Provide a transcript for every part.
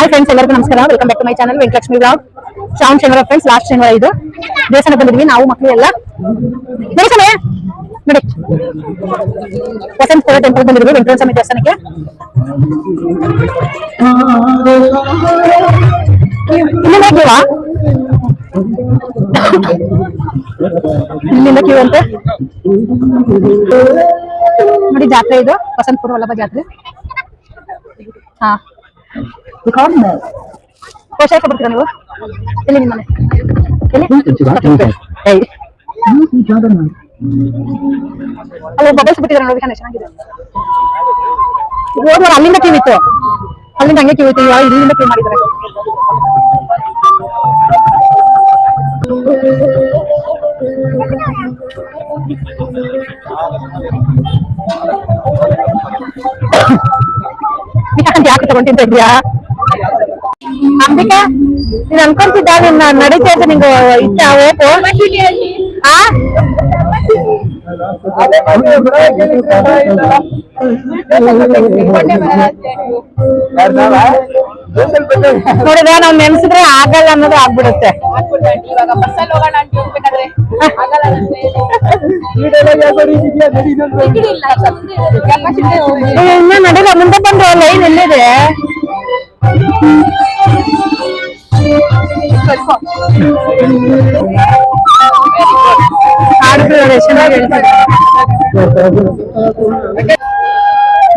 Hi friends ಎಲ್ಲರಿಗೂ ನಮಸ್ಕಾರ. Welcome back to my channel Venkatalakshmi blog Shravana ಶನಿವಾರ ಫ್ರೆಂಡ್ಸ್ ಲಾಸ್ಟ್ ಶನಿವಾರ ಇದು ದೇವಸ್ಥಾನ ಬಂದಿದ್ವಿ ನಾವು ಮಕ್ಕಳು ಎಲ್ಲ ನೋಡಿ. ವಸಂತಪುರ ಟೆಂಪಲ್ ಬಂದಿದ್ವಿ ವೆಂಕಟೇಶ್ವರ ಸ್ವಾಮಿ ದೇವಸ್ಥಾನಕ್ಕೆ. ಇಲ್ಲಿಂದ ಕ್ಯೂವಾ ಕ್ಯೂ ನೋಡಿ ಜಾತ್ರೆ ಇದು, ವಸಂತಪುರ ವಲ್ಲಭ ಜಾತ್ರೆ. ಹಾ. ಕೋಶ ಬರ್ತೀರಾ ನೀವು? ಎಲ್ಲಿ ನಿಮ್ಮ ಮನೆ? ಎಲ್ಲಿ? ಏಯ್. ಅಲ್ಲಿ ಬಬಲ್ಸ್ ಬಿಟ್ಟಿದ್ದಾರೆ ನೋಡಿ ಕಣ ಚೆನ್ನಾಗಿದೆ. ಹೋದ್ವಾರ ಅಲ್ಲಿಂದ ಕ್ಯೂ ಇತ್ತು. ಅಲ್ಲಿಂದ ಹಂಗೆ ಕ್ಯೂ ಇತ್ತು ಇವಾಗ ಇಲ್ಲಿಂದ ಕ್ಯೂ ಮಾಡಿದ್ದಾರೆ. ಯಾಕೆ ತಗೊಂತಿಂತ ಇದ್ಯಾ ಅಂಬಿಕಾ ನೀನ್ ಅನ್ಕೊಂತಿದ್ದ ನಿನ್ನ ನಡೀತಾ ಇದ್ದ ನಿಂಗೆ ಇಷ್ಟ ಹೋಗು ಆ? ನೋಡಿದ್ರೆ ನಾವ್ ನೆನ್ಸಿದ್ರೆ ಆಗಲ್ಲ ಅನ್ನೋದು ಆಗ್ಬಿಡುತ್ತೆ. ಇನ್ನ ನಡೀಲ ಮುಂದೆ ಬಂದು ಲೈನ್ ಎಲ್ಲಿದೆ? ನೋಡಿ ಎಷ್ಟ್ ಚೆನ್ನಾಗಿ ಹೇಳ್ತಾರೆ.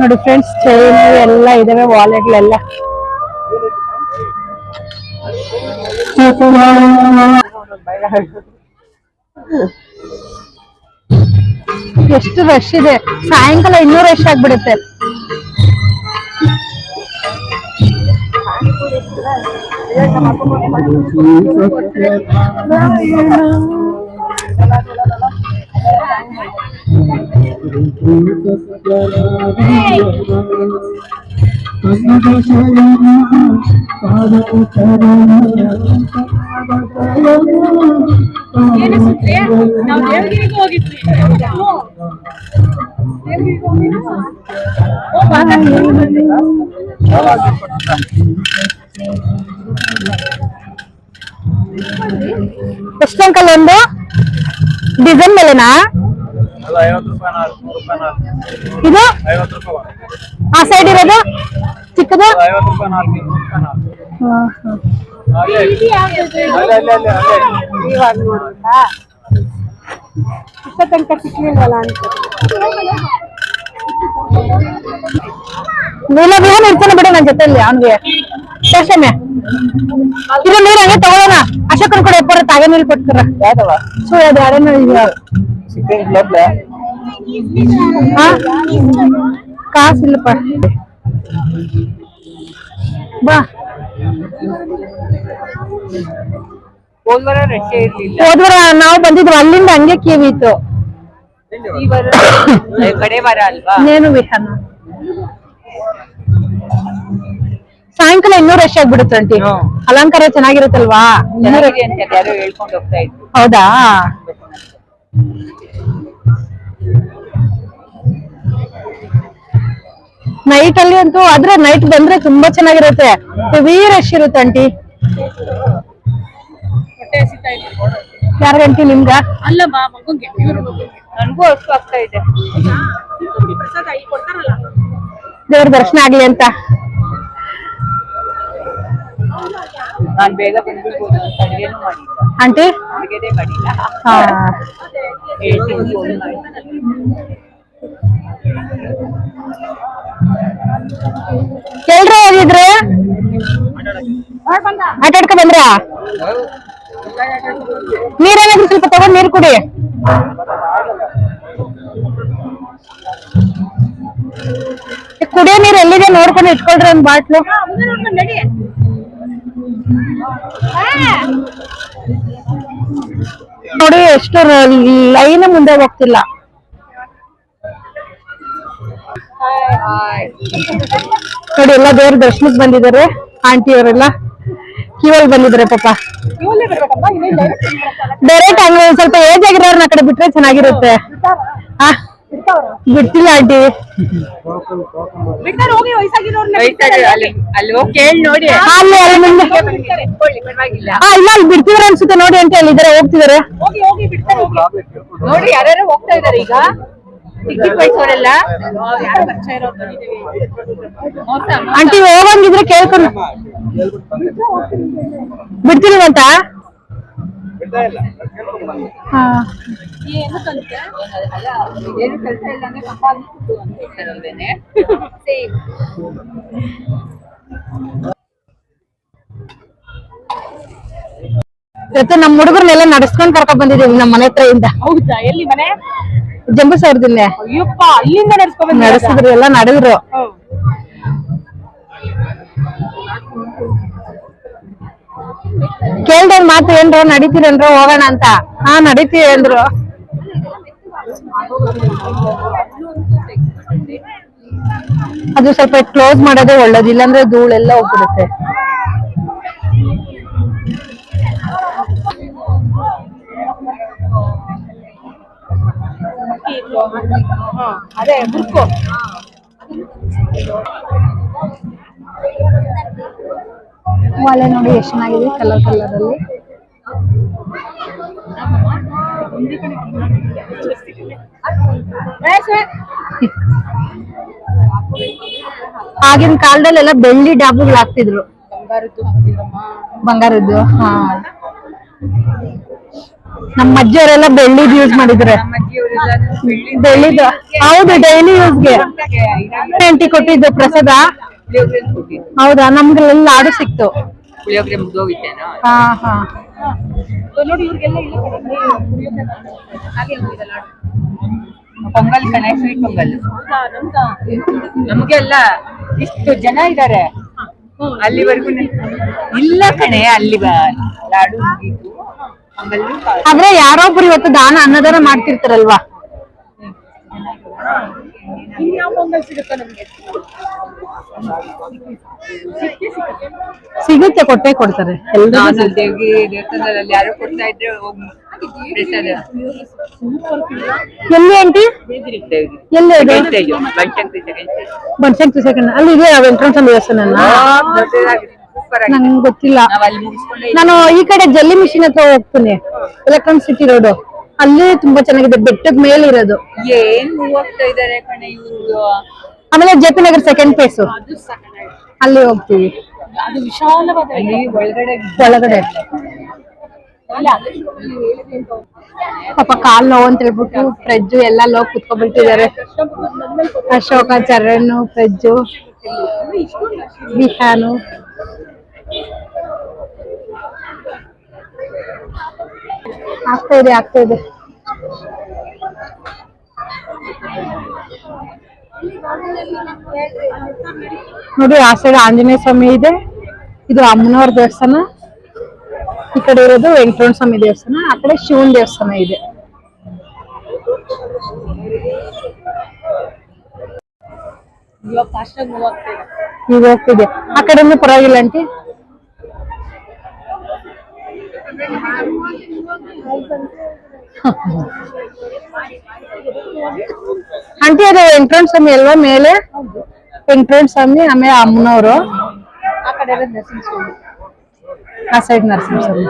ನೋಡಿ ಫ್ರೆಂಡ್ಸ್ ಚೈನ್ ಎಲ್ಲ ಇದಾವೆ ವಾಲೆಟ್ಲೆಲ್ಲ ಎಷ್ಟು ರಶ್ ಇದೆ ಸಾಯಂಕಾಲ ಇನ್ನೂ ರಶ್ ಆಗ್ಬಿಡುತ್ತೆ ನಾವು ದೇವಗಿರಿಗೆ ಹೋಗಿದ್ವಿ ದೇವಗಿರಿಗೆ ಹೋಗಿದ್ವಿ. ಎಷ್ಟು ಅಂಕಲ್ ಒಂದು ಡಿಸೈನ್ ಮೇಲೆನಾ ಇದು? ಆ ಸೈಡ್ ಇರೋದು? ಚಿಕ್ಕದು? ಅಲ್ಲೇ ನೀಲ ಬಿಹನ್ ಇರ್ತಾನೆ ಬಿಡು ನನ್ನ ಜೊತೆಲಿ ಅವನಿಗೆ. ಸ್ಟೇಷನ್ ಇದು ನೀರ್ ಹಂಗೆ ತಗೊಳ್ಳೋಣ ಅಶೋಕನ ಕಡೆ ಎಪ್ಪರ ತಾಗೆ ನೀರು ಕೊಟ್ಕರ. ಸೊ ಅದು ಈಗ ಹಾ ಕಾಸಿಲ್ಲಪ್ಪ. ಬಾ. ಹೋದ್ವರ ನಾವು ಬಂದಿದ್ವಿ ಅಲ್ಲಿಂದ ಹಂಗೆ ಕಿವಿ ಇತ್ತು. ಕಡೆ ಬರ ಅಲ್ವಾ ವಿಹಾನ ಸಾಯಂಕಾಲ ಇನ್ನೂ ರಶ್ ಆಗ್ಬಿಡುತ್ತೆ ಆಂಟಿ ಅಲಂಕಾರ ಚೆನ್ನಾಗಿರುತ್ತಲ್ವಾ? ಇನ್ನೂ rush- ಅಂತ ಯಾರೋ ಹೇಳ್ಕೊಂಡು ಹೋಗ್ತಾ ಇದ್ರು. ಹೌದಾ? ನೈಟ್ ಅಲ್ಲಿ ಅಂತೂ ಆದ್ರೆ ನೈಟ್ ಬಂದ್ರೆ ತುಂಬಾ ಚೆನ್ನಾಗಿರುತ್ತೆ. ಹೆವಿ ರಶ್ ಇರುತ್ತೆ ಆಂಟಿ ಹಸಿತಾ ಯಾರ ಗಂಟಿ ನಿಮ್ಗ? ಅಲ್ಲ ನನಗೂ ಅಷ್ಟು ಆಗ್ತಾ ಇದೆ. ಪ್ರಸಾದ ಈಗ ಕೊಡ್ತಾರಲ್ಲ. ದೇವ್ರ ದರ್ಶನ ಆಗ್ಲಿ ಅಂತ. ಮಾಡಿ ಎಲ್ರು ಹೋಗಿದ್ರಿ ಆಟ ಆಡ್ಕೊ ಬಂದ್ರ ನೀರೇನಾದ್ರು ಸ್ವಲ್ಪ ತಗೊಂಡ್ ನೀರ್ ಕುಡಿ ಈ ಕುಡಿಯೋ ನೀರ್ ಎಲ್ಲಿದೆ ನೋಡ್ಕೊಂಡು ಇಟ್ಕೊಳ್ರಿ ಒಂದ್ ಬಾಟ್ಲು ನಡಿ, ಎಷ್ಟು ಲೈನ್ ಮುಂದೆ ಹೋಗ್ತಿಲ್ಲ. ನೋಡಿ, ಎಲ್ಲ ದೇವ್ರ ದರ್ಶನಕ್ಕೆ ಬಂದಿದ್ದಾರೆ. ಆಂಟಿ ಅವರೆಲ್ಲ ಕ್ಯೂವಲ್ಲಿ ಬಂದಿದ್ದಾರೆ ಪಾಪ. ಡೈರೆಕ್ಟ್ ಹಂಗ ಸ್ವಲ್ಪ ಏಜ್ ಆಗಿರೋರ್ನ ಆ ಕಡೆ ಬಿಟ್ರೆ ಚೆನ್ನಾಗಿರುತ್ತೆ. ಆ? ಬಿಡ್ತಿಲ್ಲ ಆಂಟಿ. ಬಿಡ್ತಾರೆ ಹೋಗಿ ವಯಸ್ಸಾಗಿರೋರ್ನ ವಯಸ್ಸಾಗಿ ಅಲ್ಲಿ ಅಲ್ಲಿ ಹೋಗಿ ಕೇಳಿ ನೋಡಿ. ಅಲ್ಲಿ ಅಲ್ಲಿ ಮುಂದೆ. ಬಿಡ್ತಾರೆ. ಕೊಳ್ಳಿ ಪರವಾಗಿಲ್ಲ. ಹಾ ಇಲ್ಲ ಅಲ್ಲಿ ಬಿಡ್ತಿದಾರೆ ಅನ್ಸುತ್ತೆ. ನೋಡಿ ಅಂತ ಹೇಳಿದಾರೆ ಹೋಗ್ತಿದಾರೆ. ಹೋಗಿ ಹೋಗಿ ಬಿಡ್ತಾರೆ ಹೋಗಿ. ನೋಡಿ ಯಾರ್ಯಾರು ಹೋಗ್ತಾ ಇದಾರೆ ಈಗ? ವಯಸ್ಸವರೆಲ್ಲ ಯಾರು ಆಂಟಿ ಹೋಗಂಗಿದ್ರೆ ಕೇಳ್ಕೊಂಡು. ಬಿಡ್ತೀರಿ ಹಾ ಏನು ಕಲಿತೆ? ಏನು ಕೆಲಸ ಇಲ್ಲ ಅಂದ್ರೆ ಅಂತ ಹೇಳ್ತಾರಲ್ವೇನೆ ಸೇಮ್ ಇವತ್ತು ನಮ್ಮ ಹುಡುಗರನ್ನೆಲ್ಲ ನಡ್ಸ್ಕೊಂಡ್ ಕರ್ಕೊಂಡ್ ಬಂದಿದೀವಿ ನಮ್ಮ ಮನೆ ಹತ್ರ ಇಂದ. ಹೌದಾ? ಎಲ್ಲಿ ಮನೆ? ಜಂಬೂ ಸಾವಿರದಿಂದ ಅಯ್ಯಪ್ಪ ಅಲ್ಲಿಂದ ನಡ್ಸ್ಕೊಂಡ್ ನಡೆಸಿದ್ರು ಎಲ್ಲ ನಡೆದ್ರು. ಕೇಳ್ದೆ ಒಂದ್ ಮಾತು ಏನ್ರ ನಡೀತೀರೇನ್ರ ಹೋಗೋಣ ಅಂತ. ಹಾ, ನಡೀತೀವಿ ಅಂದ್ರು. ಅದು ಸ್ವಲ್ಪ ಕ್ಲೋಸ್ ಮಾಡೋದೇ ಒಳ್ಳೇದು, ಇಲ್ಲಾಂದ್ರೆ ಧೂಳೆಲ್ಲ ಹೋಗ್ಬಿಡುತ್ತೆ. ಅದೇ ಬುರ್ಕು ಒಲೆ ನೋಡಿ ಎಷ್ಟು ಚೆನ್ನಾಗಿದೆ ಕಲರ್ ಕಲರ್ ಅಲ್ಲಿ. ಆಗಿನ ಕಾಲದಲ್ಲೆಲ್ಲ ಬೆಳ್ಳಿ ಡಾಬುಗಳು ಹಾಕ್ತಿದ್ರು. ಬಂಗಾರದ್ದು, ಹಾ. ನಮ್ಮ ಅಜ್ಜಿಯವರೆಲ್ಲ ಬೆಳ್ಳಿದ್ ಯೂಸ್ ಮಾಡಿದ್ರೆ. ಬೆಳ್ಳಿದು, ಹೌದು ಡೈಲಿ ಯೂಸ್ಗೆ ಕೊಟ್ಟಿದ್ದು ಪ್ರಸಾದ. ಪುಳಿಯೋಗರೆ ಕೊಟ್ಟಿದ್ದು. ಹೌದಾ? ನಮ್ಗೆಲ್ಲ ಲಾಡು ಸಿಕ್ತು. ಪುಳಿಯೋಗ್ರೆ ಹಾ ಹಾ. ನೋಡಿ ಇವ್ರಿಗೆಲ್ಲ ಇಲ್ಲಿ ಪೊಂಗಲ್ ಕಣೆ ಸ್ವೀಟ್ ಪೊಂಗಲ್. ನಮ್ಗೆಲ್ಲ ನಮ್ಗೆ ಇಷ್ಟು ಜನ ಇದ್ದಾರೆ ಅಲ್ಲಿವರೆಗೂ ಇಲ್ಲ ಕಣೆ ಅಲ್ಲಿ ಲಾಡು ಮುಗೀತು. ಪೊಂಗಲ್ಲು ಕಾ- ಆದ್ರೆ ಯಾರೊಬ್ರು ಇವತ್ತು ದಾನ ಅನ್ನದಾನ ಮಾಡ್ತಿರ್ತಾರಲ್ವಾ? ಇನ್ಯಾವ ಪೊಂಗಲ್ ಸಿಗುತ್ತೆ ನಮ್ಗೆ? ಸಿಗುತ್ತೆ ಕೊಟ್ಟೆ ಕೊಡ್ತಾರೆ. ನಾನು ಅಲ್ಲಿ ದೇವ್ಗೆ ದೇವಸ್ಥಾನದಲ್ಲಿ ಯಾರೋ ಕೊಡ್ತಾ ಇದ್ರೆ ಹೋಗಿ ಪ್ರಸಾದ. ಎಲ್ಲಿ ಆಂಟಿ. ಎಲ್ಲಿ ಅದು? ಸೆಕೆಂಡ್ ಬನಶಂಕರಿ ಅಲ್ಲಿ ಇದೆ ವೆಂಕಟರಮಣ ಸ್ವಾಮಿ ದೇವಸ್ಥಾನ ನಂಗೆ ಗೊತ್ತಿಲ್ಲ. ಅಲ್ಲಿ ನಾನು ಈ ಕಡೆ ಜಲ್ಲಿ ಮಿಷಿನ್ ಹತ್ರ ಹೋಗ್ತೀನಿ. ಎಲೆಕ್ಟ್ರಾನಿಕ್ ಸಿಟಿ ರೋಡ್ ಅಲ್ಲಿ ತುಂಬಾ ಚೆನ್ನಾಗಿದೆ ಬೆಟ್ಟದ ಮೇಲೆ ಇರೋದು. ಏನ್ ಹೋಗ್ತಾ ಇದಾರೆ ಕಣೆ ಇವ್ರು? ಆಮೇಲೆ J P Nagar second place ಅದು ಅಲ್ಲಿ ಹೋಗ್ತೀವಿ. ಅದು ವಿಶಾಲವಾದ ಅಲ್ಲಿ ಒಳಗಡೆ ಒಳಗಡೆ. ಅಲ್ಲ ಅಂತ ಪಾಪ ಕಾಲ್ ನೋವು ಅಂತ ಹೇಳ್ಬಿಟ್ಟು ಫ್ರಿಜ್ ಎಲ್ಲ ಲೋಕ್ ಕುತ್ಕೊಬಿಟ್ಟಿದ್ದಾರೆ ಅಶೋಕ ಚರಣ್ ಫ್ರೆಜ್ಜು ವಿಹಾನು. ಆಗ್ತಾ ಇದೆ ಆಗ್ತಾ ಇದೆ. ನೋಡಿ ಆ ಸೈಡ್ ಆಂಜನೇಯ ಸ್ವಾಮಿ ಇದೆ. ಇದು ಅಮ್ಮನವ್ರ ದೇವಸ್ಥಾನ. ಈ ಕಡೆ ಇರೋದು ವೆಂಕಟರಮಣ ಸ್ವಾಮಿ ದೇವಸ್ಥಾನ. ಆ ಕಡೆ ಶಿವನ್ ದೇವಸ್ಥಾನ ಇದೆ. ಇವಾಗ ಹೋಗ್ತಿದೆ ಆ ಕಡೆನೂ ಪರವಾಗಿಲ್ಲ ಆಂಟಿ. ಆಂಟಿ ಅದು ವೆಂಕಟರಮಣ ಸ್ವಾಮಿ ಅಲ್ವಾ ಮೇಲೆ? ವೆಂಕಟರಮಣ ಸ್ವಾಮಿ ಆಮೇಲೆ ಅಮ್ಮನವರು. ಆ ನರ್ಸಿಂಗ್ ಸೈಡ್ ನರಸಿಂಹ ಸ್ವಾಮಿ.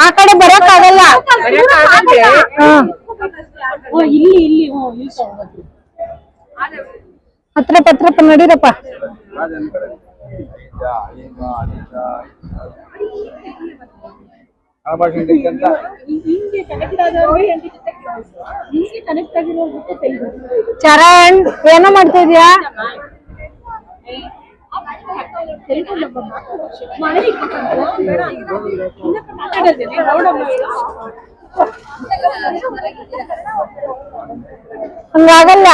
ಆ ಕಡೆ ಬರೋಕ್ಕಾಗಲ್ಲ. ಆಗಲ್ಲ? ಇಲ್ಲಿ ಇಲ್ಲಿ ಹ್ಞೂ ಇಲ್ಲಿ ತಗೊಂಡ್ಬಂದ್ರು. ಹತ್ರ ಪತ್ರಪ್ಪ ನಡೀರಪ್ಪ. ಚರಣ್ ಏನೋ ಮಾಡ್ತಾ ಇದೀಯಾ ಮಾತಾಡೋದಿಲ್ಲ, ನೋಡಮ್ಮ. ಹಂಗಾಗಲ್ಲ ದೇವಸ್ಥಾನ ಏನ್ ಸಕ್ಕತ್ತಾಗಿದೆ. ಮನೆಗೆ ಹೋಗಿಲ್ಲ ನಾನು ನೋಡಿ ನೇತ್ರ.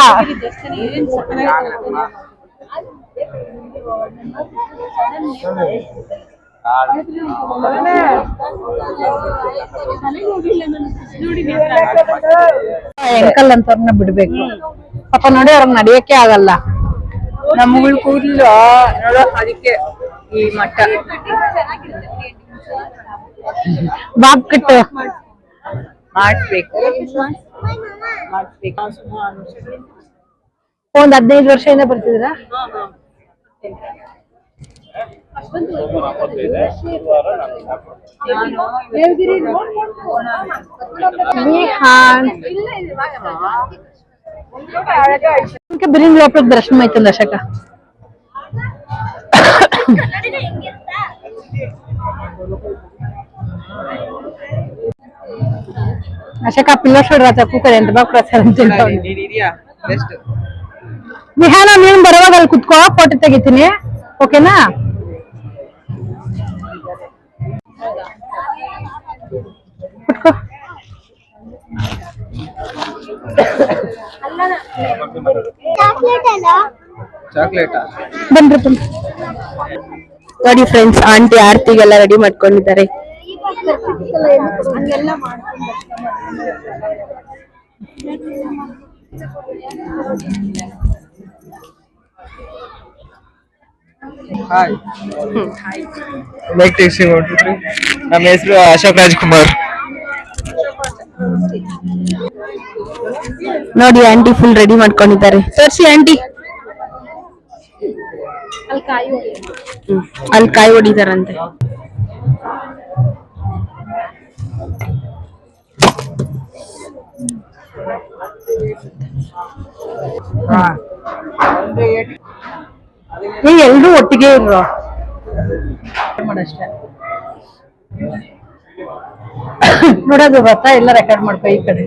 ಎಂಕಲ್ ಅಂತವ್ರನ್ನ ಬಿಡ್ಬೇಕು ಪಾಪ ನೋಡಿ ಅವ್ರಿಗೆ ನಡಿಯಕ್ಕೆ ಆಗಲ್ಲ ನಮ್ಗಳು ಕೂದಲು ನೋಡೋ ಅದಕ್ಕೆ ಈ ಮಟ್ಟ ಬಾಬ್ ಕಟ್ಟು ಮಾಡಿಸ್ಬೇಕು ಮಾಡಿಸ್ಬೇಕು ಒಂದ್ ಹದಿನೈದು ವರ್ಷದಿಂದ ಬರ್ತಿದ್ರ ఇంకా బిర్యానీ లోపలికి దర్శనం అవుతుంది అశక అశక పిల్ల చూడరా తక్కువ కదా ఎంత బాగా ప్రసాదం తింటా ఉంది. ಬೆಸ್ಟ್ ವಿಹಾನ ನೀನ್ ಬರುವಾಗ ಅಲ್ಲಿ ಕುತ್ಕೋ ಫೋಟೋ ತೆಗಿತೀನಿ ಓಕೆನಾ ಕುತ್ಕೋ ಚಾಕ್ಲೇಟಾ ಬನ್ರಿ ಬನ್ನಿ ನೋಡಿ ಫ್ರೆಂಡ್ಸ್ ಆಂಟಿ ಆರ್ತಿಗೆಲ್ಲ ರೆಡಿ ಮಾಡ್ಕೊಂಡಿದ್ದಾರೆ ಹಾಯ್ ಟೇಸ್ಟಿಂಗ್ ಹೊಂಟಿದ್ರಿ ನಮ್ಮ ಹೆಸರು ಅಶೋಕ್ ರಾಜ್ಕುಮಾರ್. ನೋಡಿ ಆಂಟಿ ಫುಲ್ ರೆಡಿ ಮಾಡ್ಕೊಂಡಿದ್ದಾರೆ. ತೋರಿಸಿ ಆಂಟಿ. ಅಲ್ಲಿ ಕಾಯಿ ಹೊಡಿತಾರಂತೆ. ಏ ಎಲ್ರೂ ಒಟ್ಟಿಗೆ ಇರೋ ಮಾಡಷ್ಟೇ ನೋಡೋದು ಬರ್ತಾ ಎಲ್ಲ ರೆಕಾರ್ಡ್ ಮಾಡ್ಕೊ ಈ ಕಡೆ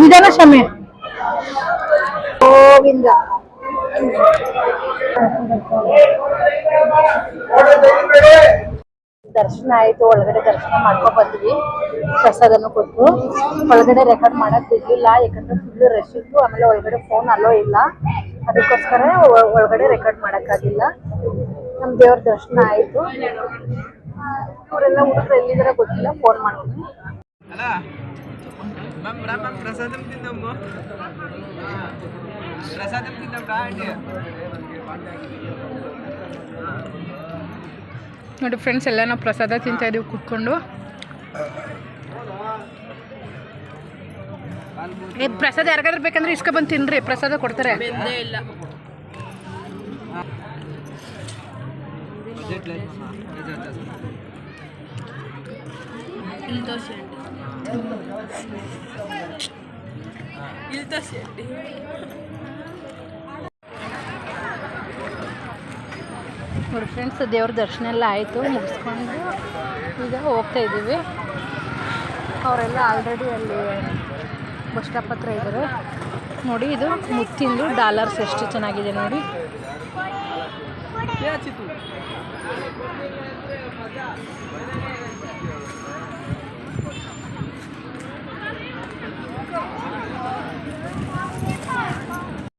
ನಿಧಾನ ಶಮೆ. ಗೋವಿಂದ. ದರ್ಶನ ಆಯ್ತು ಒಳಗಡೆ ದರ್ಶನ ಮಾಡ್ಕೊಂಡ್ ಬಂದ್ವಿ. ಪ್ರಸಾದನು ಕೊಟ್ಟು ಒಳಗಡೆ ರೆಕಾರ್ಡ್ ಮಾಡಕ್ ಬಿಡ್ಲಿಲ್ಲ ಯಾಕಂದ್ರೆ ಫುಲ್ ರಶ್ ಇತ್ತು. ಆಮೇಲೆ ಒಳಗಡೆ ಫೋನ್ ಅಲ್ಲೋ ಇಲ್ಲ. ಅದಕ್ಕೋಸ್ಕರ ಒಳಗಡೆ ರೆಕಾರ್ಡ್ ಮಾಡಕ್ಕಾಗಿಲ್ಲ. ನಮ್ ದೇವ್ರ ದರ್ಶನ ಆಯ್ತು. ಇವರೆಲ್ಲ ಹುಡುಗರು ಎಲ್ಲಿದಾರ ಗೊತ್ತಿಲ್ಲ ಫೋನ್ ಮಾಡ್ತೀನಿ ಮ್ಯಾಮ್ ಮ್ಯಾಮ್ ಪ್ರಸಾದಂ ತಿಂದಮ್ಮ ಪ್ರಸಾದಂ ತಿಂದಮ್ಮ ಆಂಟಿ. ನೋಡಿ ಫ್ರೆಂಡ್ಸ್ ಎಲ್ಲ ನಾವು ಪ್ರಸಾದ ತಿಂತಾ ಇದೀವಿ ಕುತ್ಕೊಂಡು. ಏ ಪ್ರಸಾದ ಯಾರಿಗಾದ್ರೂ ಬೇಕಂದ್ರೆ ಇಸ್ಕೊ ಬಂದು ತಿನ್ರಿ ಪ್ರಸಾದ ಕೊಡ್ತಾರೆ. ಇಲ್ಲ ನೋಡಿ ಫ್ರೆಂಡ್ಸ್ ದೇವ್ರ ದರ್ಶನ ಎಲ್ಲ ಆಯಿತು, ಮುಗಿಸ್ಕೊಂಡು ಈಗ ಹೋಗ್ತಾ ಇದ್ದೀವಿ. ಅವರೆಲ್ಲ ಆಲ್ರೆಡಿ ಅಲ್ಲಿ ಬಸ್ ಸ್ಟಾಪ್ ಹತ್ರ ಇದ್ದಾರೆ. ನೋಡಿ, ಇದು ಮುತ್ತಿಂದು ಡಾಲರ್ಸ್ ಎಷ್ಟು ಚೆನ್ನಾಗಿದೆ ನೋಡಿ.